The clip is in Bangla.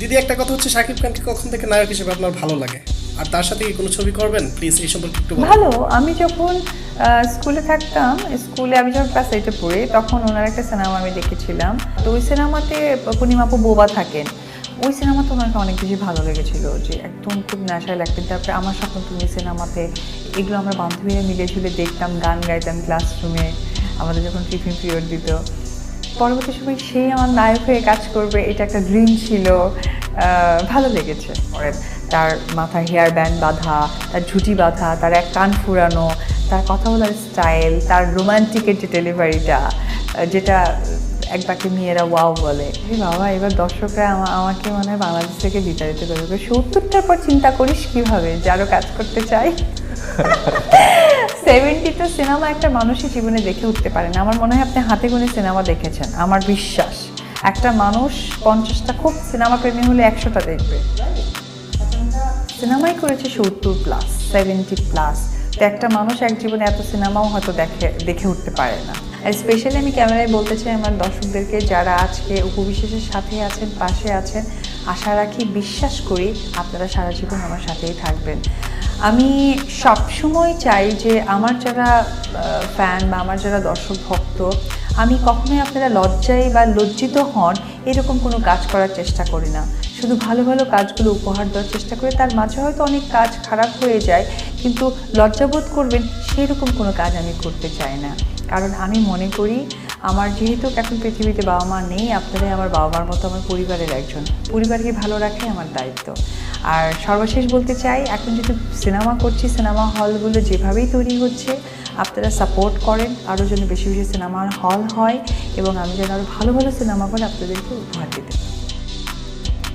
দিদি, একটা কথা হচ্ছে শাকিব খানকে কখন থেকে নায়ক হিসেবে আপনার ভালো লাগে? আর তার সাথে কি কোনো ছবি করবেন? প্লিজ, এই সম্পর্কে একটু ভালো, আমি যখন স্কুলে থাকতাম, স্কুলে আমি যখন ক্লাস এইটে পড়ি, তখন ওনার একটা সিনেমা আমি দেখেছিলাম। তো ওই সিনেমাতে পূর্ণিমাপু বোবা থাকেন। ওই সিনেমাতে ওনাকে অনেক বেশি ভালো লেগেছিল যে একদম খুব ন্যাচারাল অ্যাক্টিং তারপরে আমার স্বপ্ন তুমি সিনেমাতে এগুলো আমরা বান্ধবীরা মিলে ঝুলে দেখতাম, গান গাইতাম ক্লাসরুমে আমাদের যখন টিফিন পিরিয়ড দিত পরবর্তী সময় সেই আমার নায়ক হয়ে কাজ করবে, এটা একটা ড্রিম ছিল। ভালো লেগেছে পরে। তার মাথায় হেয়ার ব্যান্ড বাঁধা, তার ঝুটি বাঁধা, তার এক কান ফুরানো, তার কথা বলার স্টাইল তার রোমান্টিকের যে ডেলিভারিটা যেটা এক বাকি মেয়েরা ওয়াও বলে। বাবা, এবার দর্শকরা আমাকে মনে হয় বাংলাদেশ থেকে বিতাড়িত করবে সত্তরটার পর চিন্তা করিস কীভাবে যারও কাজ করতে চাই সেভেন্টিটা সিনেমা একটা মানুষই জীবনে দেখে উঠতে পারে না। আমার মনে হয় আপনি হাতে গুনে সিনেমা দেখেছেন, আমার বিশ্বাস। একটা মানুষ পঞ্চাশটা, খুব সিনেমা প্রেমী হলে একশোটা দেখবে। সিনেমাই করেছে সত্তর প্লাস সেভেন্টি প্লাস তো একটা মানুষ এক জীবনে এত সিনেমাও হয়তো দেখে দেখে উঠতে পারে না। স্পেশালি আমি ক্যামেরায় বলতে চাই আমার দর্শকদেরকে, যারা আজকে উপবিশেষের সাথে আছেন, পাশে আছেন, আশা রাখি, বিশ্বাস করি আপনারা সারা জীবন আমার সাথেই থাকবেন। আমি সবসময় চাই যে আমার যারা ফ্যান বা আমার যারা দর্শক ভক্ত, আমি কখনোই আপনারা লজ্জায় বা লজ্জিত হন এরকম কোনো কাজ করার চেষ্টা করি না। শুধু ভালো ভালো কাজগুলো উপহার দেওয়ার চেষ্টা করে, তার মাঝে হয়তো অনেক কাজ খারাপ হয়ে যায়, কিন্তু লজ্জাবোধ করবেন সেরকম কোনো কাজ আমি করতে চাই না। কারণ আমি মনে করি, আমার যেহেতু এখন পৃথিবীতে বাবা মা নেই, আপনারাই আমার বাবা মার মতো আমার পরিবারের একজন। পরিবারকে ভালো রাখাই আমার দায়িত্ব। আর সর্বশেষ বলতে চাই, এখন যেহেতু সিনেমা করছি, সিনেমা হলগুলো যেভাবেই তৈরি হচ্ছে, আপনারা সাপোর্ট করেন, আরও যেন বেশি বেশি সিনেমার হল হয়, এবং আমি যেন আরও ভালো ভালো সিনেমা করে আপনাদেরকে উপহার দিতে পারি।